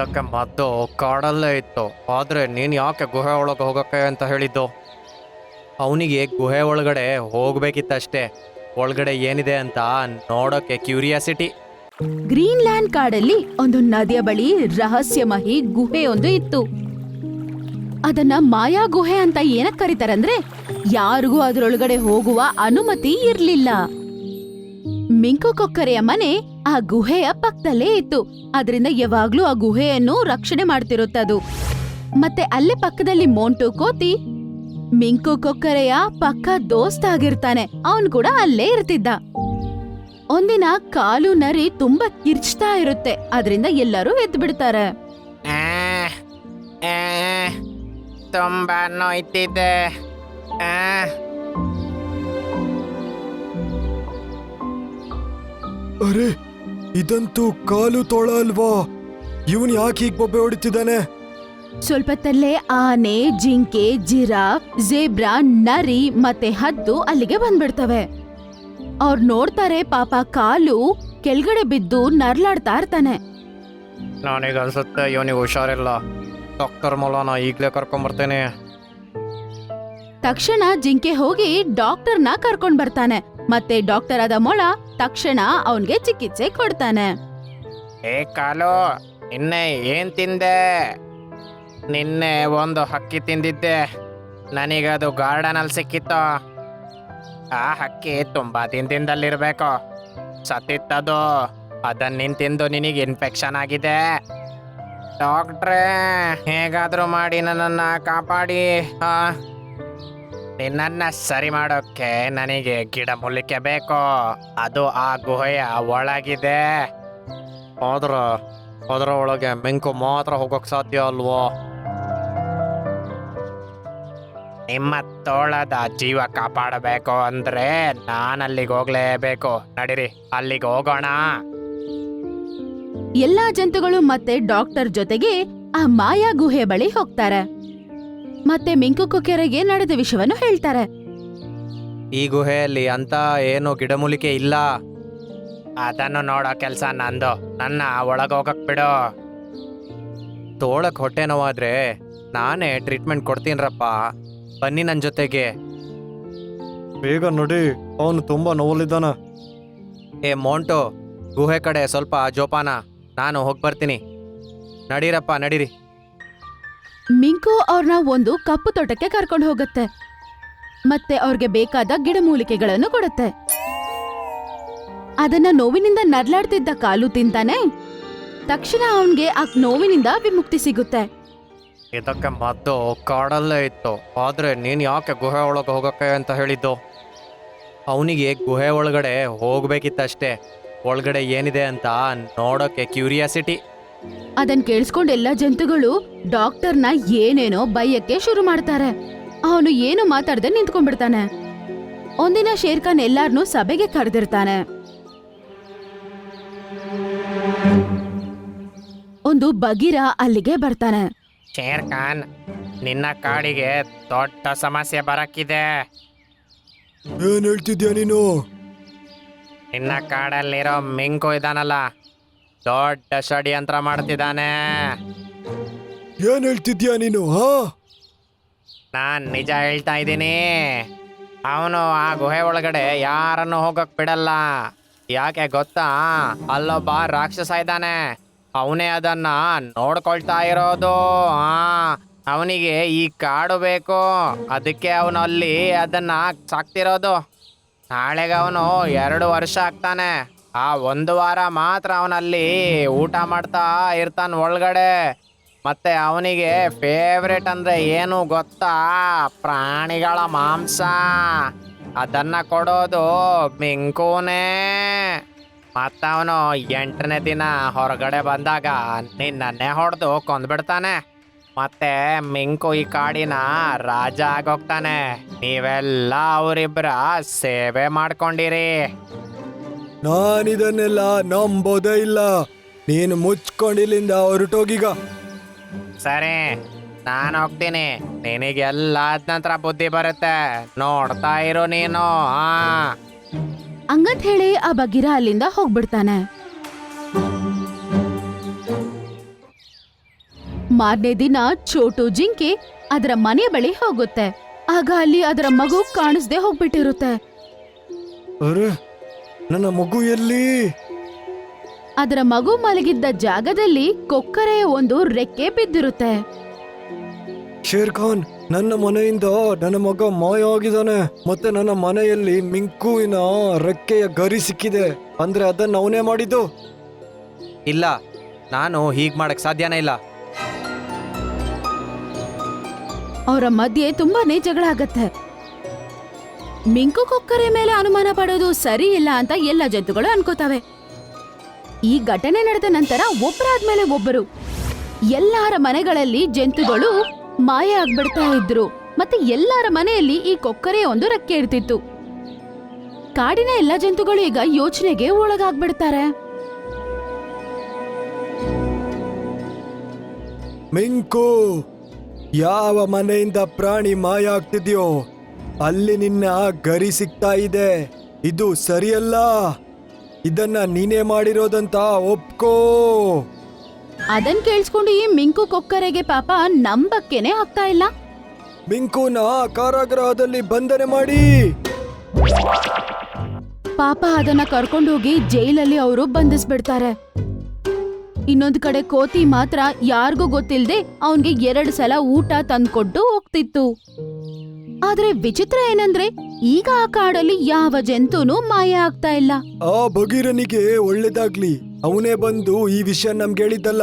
ಇದಕ್ಕೆ ಮದ್ದು ಕಾಡಲ್ಲೇ ಇತ್ತು. ಆದರೆ ನೀನು ಯಾಕೆ ಗುಹೆ ಒಳಗೆ ಹೋಗೋಕ್ಕೆ ಅಂತ ಹೇಳಿದ್ದು? ಅವನಿಗೆ ಗುಹೆ ಒಳಗಡೆ ಹೋಗಬೇಕಿತ್ತಷ್ಟೇ. ಒಳಗಡೆ ಏನಿದೆ ಅಂತ ನೋಡೋಕೆ ಕ್ಯೂರಿಯಾಸಿಟಿ. ಗ್ರೀನ್ಲ್ಯಾಂಡ್ ಕಾಡಲ್ಲಿ ಒಂದು ನದಿಯ ಬಳಿ ರಹಸ್ಯಮಹಿ ಗುಹೆಯೊಂದು ಇತ್ತು. ಅದನ್ನ ಮಾಯಾ ಗುಹೆ ಅಂತ ಏನಕ್ ಕರೀತಾರಂದ್ರೆ, ಯಾರಿಗೂ ಅದರೊಳಗಡೆ ಹೋಗುವ ಅನುಮತಿ ಇರ್ಲಿಲ್ಲ. ಮಿಂಕು ಕೊಕ್ಕರೆಯ ಮನೆ ಆ ಗುಹೆಯ ಪಕ್ಕದಲ್ಲೇ ಇತ್ತು. ಅದರಿಂದ ಯಾವಾಗ್ಲೂ ಆ ಗುಹೆಯನ್ನು ರಕ್ಷಣೆ ಮಾಡ್ತಿರುತ್ತದು. ಮತ್ತೆ ಅಲ್ಲೇ ಪಕ್ಕದಲ್ಲಿ ಮೋಂಟು ಕೋತಿ ಮಿಂಕು ಕೊಕ್ಕರೆಯ ಪಕ್ಕ ದೋಸ್ತ ಆಗಿರ್ತಾನೆ. ಅವನ್ ಕೂಡ ಅಲ್ಲೇ ಇರ್ತಿದ್ದ. ಒಂದಿನ ಕಾಲು ನರಿ ತುಂಬಾ ಕಿರ್ಚ್ತಾ ಇರುತ್ತೆ. ಅದರಿಂದ ಎಲ್ಲರೂ ಎದ್ದು ಬಿಡ್ತಾರೆ ತುಂಬಾ ನೋಯ್ತಿದೆ. ಅರೆ ಇದಂತೂ ಕಾಲು ತೋಳ ಅಲ್ವಾ? ಇವನ್ ಯಾಕೆ ಹೀಗ್ ಬೊಬ್ಬೆ ಹೊಡಿತಿದ್ದಾನೆ? ಸ್ವಲ್ಪತ್ತಲ್ಲೇ ಆನೆ ಜಿಂಕೆ ಜಿರಾಫ್ ಜೇಬ್ರಾ ನರಿ ಮತ್ತೆ ಹದ್ದು ಅಲ್ಲಿಗೆ ಬಂದ್ಬಿಡ್ತವೆ. ಅವ್ರು ನೋಡ್ತಾರೆ ಪಾಪ ಕಾಲು ಕೆಳಗಡೆ ಬಿದ್ದು ನರ್ಲಾಡ್ತಾ ಇರ್ತಾನೆ. ನನಗೆ ಅನ್ಸುತ್ತೆ ಇವನಿಗೆ ಹುಷಾರಿಲ್ಲ. ಡಾಕ್ಟರ್ ಮೊಲನ ಈಗಲೇ ಕರ್ಕೊಂಬರ್ತೇನೆ ತಕ್ಷಣ ಜಿಂಕೆ ಹೋಗಿ ಡಾಕ್ಟರ್ನ ಕರ್ಕೊಂಡ್ ಬರ್ತಾನೆ. ಮತ್ತೆ ಡಾಕ್ಟರ್ ಆದ ಮೊಳ ತಕ್ಷಣ ಅವನ್ಗೆ ಚಿಕಿತ್ಸೆ ಕೊಡ್ತಾನೆ. ಏ ಕಾಲು, ನಿನ್ನೆ ಏನ್ ತಿಂದೆ? ನಿನ್ನೆ ಒಂದು ಹಕ್ಕಿ ತಿಂದಿದ್ದೆ. ನನಗದು ಗಾರ್ಡನಲ್ಲಿ ಸಿಕ್ಕಿತ್ತು. ಆ ಹಕ್ಕಿ ತುಂಬಾ ದಿನದಿಂದಲ್ಲಿರ್ಬೇಕು. ಸತ್ತಿತ್ತದು. ಅದನ್ನ ನಿನ್ ತಿಂದು ನಿನಗೆ ಇನ್ಫೆಕ್ಷನ್ ಆಗಿದೆ. ಡಾಕ್ಟ್ರೇ, ಹೇಗಾದರೂ ಮಾಡಿ ನನ್ನನ್ನ ಕಾಪಾಡಿ. ಆ ನಿನ್ನನ್ನ ಸರಿ ಮಾಡೋಕ್ಕೆ ನನಗೆ ಗಿಡ ಮುಲಿಕೆ ಬೇಕು. ಅದು ಆ ಗುಹೆಯ ಒಳಗಿದೆ. ಆದ್ರೆ ಅದರ ಒಳಗೆ ಮಿಂಕು ಮಾತ್ರ ಹೋಗೋಕ್ ಸಾಧ್ಯ ಅಲ್ವೋ? ನಿಮ್ಮ ತೋಳದ ಜೀವ ಕಾಪಾಡಬೇಕು ಅಂದ್ರೆ ನಾನು ಅಲ್ಲಿಗೆ ಹೋಗ್ಲೇಬೇಕು. ನಡೀರಿ ಅಲ್ಲಿಗೆ ಹೋಗೋಣ. ಎಲ್ಲಾ ಜಂತುಗಳು ಮತ್ತೆ ಡಾಕ್ಟರ್ ಜೊತೆಗೆ ಆ ಮಾಯಾ ಗುಹೆ ಬಳಿ ಹೋಗ್ತಾರೆ. ಮತ್ತೆ ಮಿಂಕು ಕೆರೆಗೆ ನಡೆದ ವಿಷಯವನ್ನು ಹೇಳ್ತಾರೆ. ಈ ಗುಹೆಯಲ್ಲಿ ಅಂತ ಏನು ಗಿಡಮೂಲಿಕೆ ಇಲ್ಲ. ಅದನ್ನು ನೋಡೋ ಕೆಲಸ ನಂದು. ನನ್ನ ಒಳಗೆ ಹೋಗಕ್ ಬಿಡು. ತೋಳಕ್ ಹೊಟ್ಟೆ ನೋವಾದ್ರೆ ನಾನೇ ಟ್ರೀಟ್ಮೆಂಟ್ ಕೊಡ್ತೀನ್ರಪ್ಪ. ಬನ್ನಿ ನನ್ನ ಜೊತೆಗೆ. ಬೇಗ ನಡಿ. ಅವನು ತುಂಬಾ ನೋವಲ್ಲಿದ್ದಾನ. ಏ ಮೋಂಟು ಗುಹೆ ಕಡೆ ಸ್ವಲ್ಪ ಜೋಪಾನ. ನಾನು ಹೋಗಿ ಬರ್ತೀನಿ. ನಡೀರಪ್ಪ ನಡೀರಿ. ಮಿಂಕು ಅವ್ರನ್ನ ಒಂದು ಕಪ್ಪು ತೋಟಕ್ಕೆ ಕರ್ಕೊಂಡು ಹೋಗುತ್ತೆ. ಮತ್ತೆ ಅವ್ರಿಗೆ ಬೇಕಾದ ಗಿಡಮೂಲಿಕೆಗಳನ್ನು ಕೊಡುತ್ತೆ. ಅದನ್ನ ನೋವಿನಿಂದ ನರ್ಲಾಡ್ತಿದ್ದ ಕಾಲು ತಿಂತಾನೆ, ತಕ್ಷಣ ಅವನ್ಗೆ ಆ ನೋವಿನಿಂದ ವಿಮುಕ್ತಿ ಸಿಗುತ್ತೆ. ಇದಕ್ಕೆ ಮದ್ದು ಕಾಡಲ್ಲೇ ಇತ್ತು. ಆದ್ರೆ ನೀನ್ ಯಾಕೆ ಗುಹೆ ಒಳಗೆ ಹೋಗಕ್ಕೆ ಅಂತ ಹೇಳಿದ್ದು? ಅವನಿಗೆ ಗುಹೆ ಒಳಗಡೆ ಹೋಗ್ಬೇಕಿತ್ತಷ್ಟೇ. ಒಳಗಡೆ ಏನಿದೆ ಅಂತ ನೋಡೋಕೆ ಕ್ಯೂರಿಯಾಸಿಟಿ ಅದನ್ ಕೇಳಿಸ್ಕೊಂಡ್ ಎಲ್ಲಾ ಜಂತುಗಳು ಡಾಕ್ಟರ್ನ ಏನೇನೋ ಬೈಯಕ್ಕೆ ಶುರು ಮಾಡ್ತಾರೆ. ಅವನು ಏನು ಮಾತಾಡದೆ ನಿಂತ್ಕೊಂಡ್ಬಿಡ್ತಾನೆ. ಒಂದಿನ ಶೇರ್ಖಾನ್ ಎಲ್ಲಾರ್ನೂ ಸಭೆಗೆ ಕರೆದಿರ್ತಾನೆ. ಒಂದು ಬಗೀರ ಅಲ್ಲಿಗೆ ಬರ್ತಾನೆ. ಶೇರ್ ಖಾನ್ ನಿನ್ನ ಕಾಡಿಗೆ ದೊಡ್ಡ ಸಮಸ್ಯೆ ಬರಕ್ಕಿದೆ. ಏನ್ ಹೇಳ್ತಿದ್ಯಾ ನೀನು? ನಿನ್ನ ಕಾಡಲ್ಲಿರೋ ಮಿಂಕು ಇದಾನಲ್ಲ ದೊಡ್ಡ ಷಡ್ಯಂತ್ರ ಮಾಡ್ತಿದ್ದಾನೆ. ಏನ್ ಹೇಳ್ತಿದ್ಯಾ ನೀನು ಹಾ? ನಾನ್ ನಿಜ ಹೇಳ್ತಾ ಇದ್ದೀನಿ. ಅವನು ಆ ಗುಹೆ ಒಳಗಡೆ ಯಾರನ್ನು ಹೋಗಕ್ ಬಿಡಲ್ಲ. ಯಾಕೆ ಗೊತ್ತಾ? ಅಲ್ಲೊಬ್ಬ ರಾಕ್ಷಸ ಇದ್ದಾನೆ. ಅವನೇ ಅದನ್ನ ನೋಡ್ಕೊಳ್ತಾ ಇರೋದು. ಆ ಅವನಿಗೆ ಈ ಕಾಡು ಬೇಕು. ಅದಕ್ಕೆ ಅವನು ಅಲ್ಲಿ ಅದನ್ನ ಸಾಕ್ತಿರೋದು. ನಾಳೆಗೆ ಅವನು ಎರಡು ವರ್ಷ ಆಗ್ತಾನೆ. ಆ ಒಂದು ವಾರ ಮಾತ್ರ ಅವನಲ್ಲಿ ಊಟ ಮಾಡ್ತಾ ಇರ್ತಾನೆ ಒಳಗಡೆ. ಮತ್ತೆ ಅವನಿಗೆ ಫೇವ್ರೇಟ್ ಅಂದ್ರೆ ಏನು ಗೊತ್ತಾ? ಪ್ರಾಣಿಗಳ ಮಾಂಸ. ಅದನ್ನ ಕೊಡೋದು ಮಿಂಕೂನೇ. ಮತ್ತವನು ಎಂಟನೇ ದಿನ ಹೊರಗಡೆ ಬಂದಾಗ ನಿನ್ನನ್ನೇ ಹೊಡೆದು ಕೊಂದ್ಬಿಡ್ತಾನೆ. ಮತ್ತೆ ಮಿಂಕು ಈ ಕಾಡಿನ ರಾಜ ಆಗೋಗ್ತಾನೆ. ನೀವೆಲ್ಲ ಅವರಿಬ್ಬರ ಸೇವೆ ಮಾಡ್ಕೊಂಡಿರಿ. ನಾನಿದನ್ನೆಲ್ಲ ನಂಬೋದೇ ಇಲ್ಲ. ನೀನು ಮುಚ್ಕೊಂಡಿಲ್ಲಿಂದ ಹೊರಟೋಗಿಗ. ಸರಿ ನಾನು ಹೋಗ್ತೀನಿ. ನಿನಗೆಲ್ಲ ಆದ ನಂತರ ಬುದ್ಧಿ ಬರುತ್ತೆ. ನೋಡ್ತಾ ಇರೋ ನೀನು ಆ. ಹಂಗಂತ ಹೇಳಿ ಆ ಬಗೀರ ಅಲ್ಲಿಂದ ಹೋಗ್ಬಿಡ್ತಾನೆ. ಮಾರನೇ ದಿನ ಚೋಟು ಜಿಂಕೆ ಅದರ ಮನೆ ಬಳಿ ಹೋಗುತ್ತೆ. ಆಗ ಅಲ್ಲಿ ಅದರ ಮಗು ಕಾಣಿಸ್ದೆ ಹೋಗ್ಬಿಟ್ಟಿರುತ್ತೆ. ಅರೆ ನನ್ನ ಮಗು ಎಲ್ಲಿ? ಅದರ ಮಗು ಮಲಗಿದ್ದ ಜಾಗದಲ್ಲಿ ಕೊಕ್ಕರೆಯ ಒಂದು ರೆಕ್ಕೆ ಬಿದ್ದಿರುತ್ತೆ. ಶೇರ್ ಖಾನ್ ನನ್ನ ಮನೆಯಿಂದ ನನ್ನ ಮಗ ಮಾಯ ಆಗಿದ್ದಾನೆ ಮತ್ತೆ ನನ್ನ ಮನೆಯಲ್ಲಿ ಮಿಂಕುವಿನ ರೆಕ್ಕೆಯ ಗರಿ ಸಿಕ್ಕಿದೆ. ಅಂದ್ರೆ ಅದನ್ನ ಅವನೇ ಮಾಡಿದ್ದು? ಇಲ್ಲ ನಾನು ಹೀಗೆ ಮಾಡಕ್ ಸಾಧ್ಯನೇ ಇಲ್ಲ. ಅವರ ಮಧ್ಯೆ ತುಂಬಾನೇ ಜಗಳ ಆಗತ್ತೆ. ಮಿಂಕು ಕೊಕ್ಕರೆ ಮೇಲೆ ಅನುಮಾನ ಪಡೋದು ಸರಿ ಇಲ್ಲ ಅಂತ ಎಲ್ಲ ಜಂತುಗಳು ಅನ್ಕೋತಾವೆ. ಈ ಘಟನೆ ನಡೆದ ನಂತರ ಒಬ್ಬರಾದ್ಮೇಲೆ ಒಬ್ಬರು. ಎಲ್ಲರ ಮನೆಗಳಲ್ಲಿ ಜಂತುಗಳು ಮಾಯ ಆಗ್ಬಿಡ್ತಾ ಇದ್ರು. ಮತ್ತೆ ಎಲ್ಲರ ಮನೆಯಲ್ಲಿ ಈ ಕೊಕ್ಕರೆ ಒಂದು ರೆಕ್ಕೆ ಇರ್ತಿತ್ತು. ಕಾಡಿನ ಎಲ್ಲ ಜಂತುಗಳು ಈಗ ಯೋಚನೆಗೆ ಒಳಗಾಗ್ಬಿಡ್ತಾರೆ. ಮಿಂಕು, ಯಾವ ಮನೆಯಿಂದ ಪ್ರಾಣಿ ಮಾಯ ಆಗ್ತಿದ್ಯೋ? ಅಲ್ಲಿ ನಿನ್ನ ಗರಿ ಸಿಗ್ತಾ ಇದೆ. ಇದು ಸರಿಯಲ್ಲ. ಇದನ್ನ ನೀನೇ ಮಾಡಿರೋದಂತ ಒಪ್ಕೋ. ಅದನ್ ಕೇಳಿಸ್ಕೊಂಡು ಈ ಮಿಂಕು ಕೊಕ್ಕರೆಗೆ ಪಾಪ ನಂಬಕ್ಕೆನೆ ಆಗ್ತಾ ಇಲ್ಲ. ಮಿಂಕುನ ಕಾರಾಗೃಹದಲ್ಲಿ ಬಂಧನೆ ಮಾಡಿ. ಪಾಪ ಅದನ್ನ ಕರ್ಕೊಂಡೋಗಿ ಜೈಲಲ್ಲಿ ಅವರು ಬಂಧಿಸ್ಬಿಡ್ತಾರೆ. ಇನ್ನೊಂದ್ ಕಡೆ ಕೋತಿ ಮಾತ್ರ ಯಾರಿಗೂ ಗೊತ್ತಿಲ್ಲದೆ ಅವನ್ಗೆ ಎರಡು ಸಲ ಊಟ ತಂದ್ಕೊಟ್ಟು ಹೋಗ್ತಿತ್ತು. ಆದ್ರೆ ವಿಚಿತ್ರ ಏನಂದ್ರೆ ಈಗ ಆ ಕಾಡಲ್ಲಿ ಯಾವ ಜಂತುನೂ ಮಾಯ ಆಗ್ತಾ ಇಲ್ಲ. ಆ ಭಗೀರನಿಗೆ ಒಳ್ಳೇದಾಗ್ಲಿ. ಅವನೇ ಬಂದು ಈ ವಿಷಯ ನಮ್ಗೆ ಹೇಳಿದ್ದಲ್ಲ.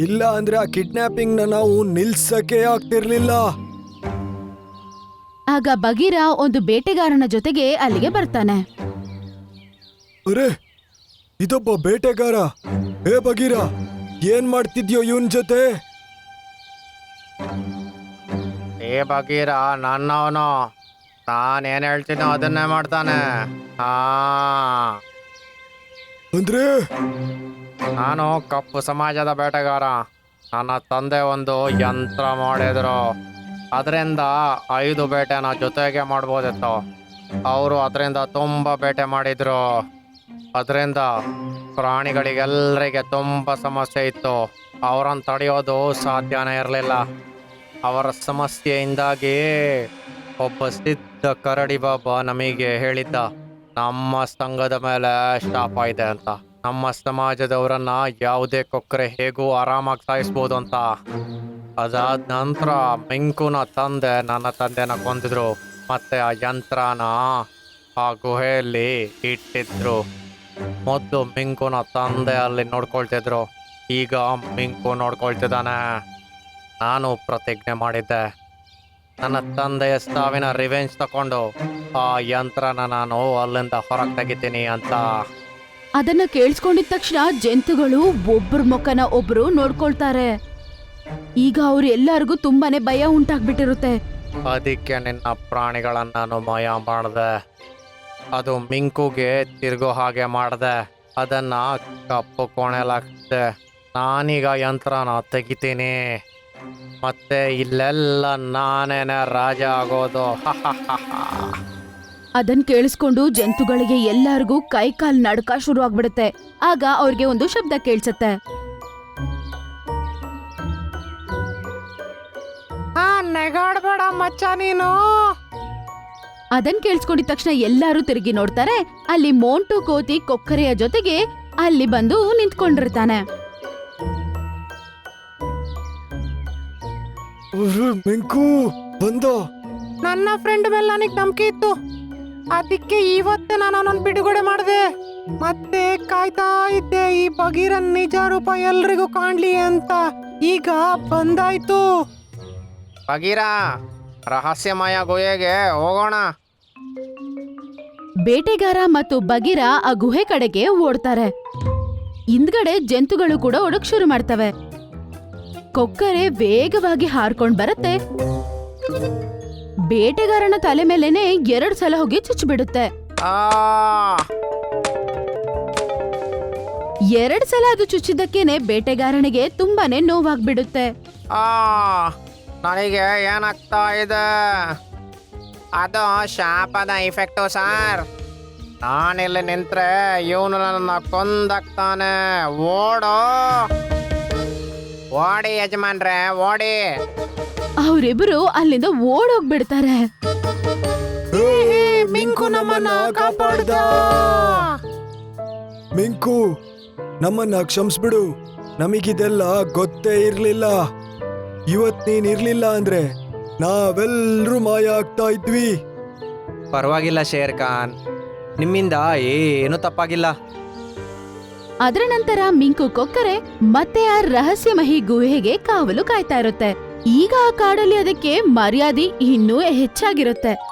ಇಲ್ಲ ಅಂದ್ರೆ ಆ ಕಿಡ್ನಾಪಿಂಗ್ನ ನಾವು ನಿಲ್ಸಕ್ಕೆ ಆಗ್ತಿರ್ಲಿಲ್ಲ. ಆಗ ಬಗೀರ ಒಂದು ಬೇಟೆಗಾರನ ಜೊತೆಗೆ ಅಲ್ಲಿಗೆ ಬರ್ತಾನೆ. ಅರೆ ಇದೊಬ್ಬ ಬೇಟೆಗಾರ. ಹೇ ಭಗೀರ ಏನ್ ಮಾಡ್ತಿದ್ಯೋ ಇವನ್ ಜೊತೆ? ಏ ಬಗೀರ ನನ್ನವನು. ನಾನೇನು ಹೇಳ್ತೀನೋ ಅದನ್ನೇ ಮಾಡ್ತಾನೆ. ಹಾ ಅಂದ್ರೆ? ನಾನು ಕಪ್ಪು ಸಮಾಜದ ಬೇಟೆಗಾರ. ನನ್ನ ತಂದೆ ಒಂದು ಯಂತ್ರ ಮಾಡಿದ್ರು. ಅದರಿಂದ ಐದು ಬೇಟೆನ ಜೊತೆಗೆ ಮಾಡ್ಬೋದಿತ್ತು. ಅವರು ಅದರಿಂದ ತುಂಬ ಬೇಟೆ ಮಾಡಿದ್ರು. ಅದರಿಂದ ಪ್ರಾಣಿಗಳಿಗೆಲ್ಲರಿಗೆ ತುಂಬ ಸಮಸ್ಯೆ ಇತ್ತು. ಅವರನ್ನು ತಡೆಯೋದು ಸಾಧ್ಯನೇ ಇರಲಿಲ್ಲ. ಅವರ ಸಮಸ್ಯೆಯಿಂದಾಗಿಯೇ ಒಬ್ಬ ಸಿದ್ಧ ಕರಡಿ ಬಾಬಾ ನಮಗೆ ಹೇಳಿದ್ದ, ನಮ್ಮ ಸಂಘದ ಮೇಲೆ ಶಾಪ ಇದೆ ಅಂತ. ನಮ್ಮ ಸಮಾಜದವರನ್ನ ಯಾವುದೇ ಕೊಕ್ಕರೆ ಹೇಗೂ ಆರಾಮಾಗಿ ಸಾಯಿಸ್ಬೋದು ಅಂತ. ಅದಾದ ನಂತರ ಮಿಂಕುನ ತಂದೆ ನನ್ನ ತಂದೆನ ಕೊಂದಿದ್ರು. ಮತ್ತೆ ಆ ಯಂತ್ರನ ಆ ಗುಹೆಯಲ್ಲಿ ಇಟ್ಟಿದ್ರು. ಮೊದಲು ಮಿಂಕುನ ತಂದೆ ಅಲ್ಲಿ ನೋಡ್ಕೊಳ್ತಿದ್ರು. ಈಗ ಮಿಂಕು ನೋಡ್ಕೊಳ್ತಿದ್ದಾನೆ. ನಾನು ಪ್ರತಿಜ್ಞೆ ಮಾಡಿದ್ದೆ. ನನ್ನ ತಂದೆಯ ಸಾವಿನ ರಿವೆಂಜ್ ತಕೊಂಡು ಆ ಯಂತ್ರನ ನಾನು ಅಲ್ಲಿಂದ ಹೊರಗೆ ತೆಗಿತೀನಿ ಅಂತ. ಅದನ್ನ ಕೇಳಿಸ್ಕೊಂಡಿದ ತಕ್ಷಣ ಜಂತುಗಳು ಒಬ್ರ ಮುಖನ ಒಬ್ರು ನೋಡ್ಕೊಳ್ತಾರೆ. ಈಗ ಅವ್ರು ಎಲ್ಲರಿಗೂ ತುಂಬಾನೇ ಭಯ ಉಂಟಾಗ್ಬಿಟ್ಟಿರುತ್ತೆ. ಅದಕ್ಕೆ ನಿನ್ನ ಪ್ರಾಣಿಗಳನ್ನ ನಾನು ಮಾಯ ಮಾಡ್ದೆ. ಅದು ಮಿಂಕುಗೆ ತಿರುಗೋ ಹಾಗೆ ಮಾಡ್ದೆ. ಅದನ್ನ ಕಪ್ಪು ಕೋಣೆಲಾಗ್ತದೆ ನಾನೀಗ ಯಂತ್ರನ ತೆಗಿತೀನಿ. ಮತ್ತೆ ಇಲ್ಲೆಲ್ಲ ನಾನೇನ ರಾಜ ಆಗೋದು. ಅದನ್ ಕೇಳಿಸ್ಕೊಂಡು ಜಂತುಗಳಿಗೆ ಎಲ್ಲಾರ್ಗೂ ಕೈ ಕಾಲ್ ನಡ್ಕ ಶುರು ಆಗ್ಬಿಡುತ್ತೆ. ಆಗ ಅವ್ರಿಗೆ ಒಂದು ಶಬ್ದ ಕೇಳಿಸುತ್ತೆ. ಆ ನೆಗಾಡ್ಬೇಡ ಮಚ್ಚ ನೀನು. ಅದನ್ ಕೇಳಿಸ್ಕೊಂಡಿದ ತಕ್ಷಣ ಎಲ್ಲರೂ ತಿರುಗಿ ನೋಡ್ತಾರೆ. ಅಲ್ಲಿ ಮೋಂಟು ಕೋತಿ ಕೊಕ್ಕರೆಯ ಜೊತೆಗೆ ಅಲ್ಲಿ ಬಂದು ನಿಂತ್ಕೊಂಡಿರ್ತಾನೆ. ಮಿಂಕು ಬಂದು. ನನ್ನ ಫ್ರೆಂಡ್ ಮೇಲೆ ನನಗೆ ನಂಬಿಕೆ ಇತ್ತು. ಅದಕ್ಕೆ ಇವತ್ತು ನಾನು ಅವನನ್ನು ಬಿಡುಗಡೆ ಮಾಡಿದೆ. ಮತ್ತೆ ಕಾಯ್ತಾ ಇದ್ದೆ ಈ ಬಗೀರನ್ ನಿಜ ರೂಪ ಎಲ್ರಿಗೂ ಕಾಣ್ಲಿ ಅಂತ. ಈಗ ಬಂದಾಯ್ತು. ಬಗೀರ ರಹಸ್ಯಮಯ ಗುಹೆಗೆ ಹೋಗೋಣ. ಬೇಟೆಗಾರ ಮತ್ತು ಬಗೀರ ಆ ಗುಹೆ ಕಡೆಗೆ ಓಡ್ತಾರೆ. ಹಿಂದ್ಗಡೆ ಜಂತುಗಳು ಕೂಡ ಓಡಕ್ ಶುರು ಮಾಡ್ತವೆ. ಕೊಕ್ಕರೆ ವೇಗವಾಗಿ ಹಾರ್ಕೊಂಡ್ ಬರುತ್ತೆ. ಬೇಟೆಗಾರನ ತಲೆ ಮೇಲೆನೆ ಎರಡ್ ಸಲ ಹೋಗಿ ಚುಚ್ಚಿಬಿಡುತ್ತೆ. ಆ. ಎರಡ್ ಸಲ ಅದು ಚುಚ್ಚಿದ್ದಕ್ಕೇನೆ ಬೇಟೆಗಾರನಿಗೆ ತುಂಬಾನೇ ನೋವಾಗ್ಬಿಡುತ್ತೆ. ಆ. ನನಗೆ ಏನಾಗ್ತಾ ಇದೆ? ಅದು ಶಾಪದ ಇಫೆಕ್ಟು ಸರ್. ನಾನಿಲ್ಲಿ ನಿಂತ್ರೆ ಇವನು ನನ್ನ ಕೊಂದಾಗ್ತಾನೆ ಓಡೋ. ಓಡಿ ಯಜಮಾನ್ರೆ ಓಡಿ. ಅವರಿಬ್ರು ಅಲ್ಲಿಂದ ಓಡೋಗ್ಬಿಡ್ತಾರೆ. ಮಿಂಕು ನಮ್ಮನ್ನ ಕಾಪಾಡ್ದ. ಮಿಂಕು ನಮ್ಮನ್ನ ಕ್ಷಮಿಸ್ಬಿಡು. ನಮಗಿದೆಲ್ಲ ಗೊತ್ತೇ ಇರ್ಲಿಲ್ಲ. ಇವತ್ ನೀನ್ ಇರ್ಲಿಲ್ಲ ಅಂದ್ರೆ ನಾವೆಲ್ಲರೂ ಮಾಯ ಆಗ್ತಾ ಇದ್ವಿ. ಪರವಾಗಿಲ್ಲ ಶೇರ್ ಖಾನ್ ನಿಮ್ಮಿಂದ ಏನು ತಪ್ಪಾಗಿಲ್ಲ. ಅದರ ನಂತರ ಮಿಂಕು ಕೊಕ್ಕರೆ ಮತ್ತೆ ಆ ರಹಸ್ಯಮಹಿ ಗುಹೆಗೆ ಕಾವಲು ಕಾಯ್ತಾ ಇರುತ್ತೆ. ಈಗ ಆ ಕಾಡಲ್ಲಿ ಅದಕ್ಕೆ ಮರ್ಯಾದೆ ಇನ್ನೂ ಹೆಚ್ಚಾಗಿರುತ್ತೆ.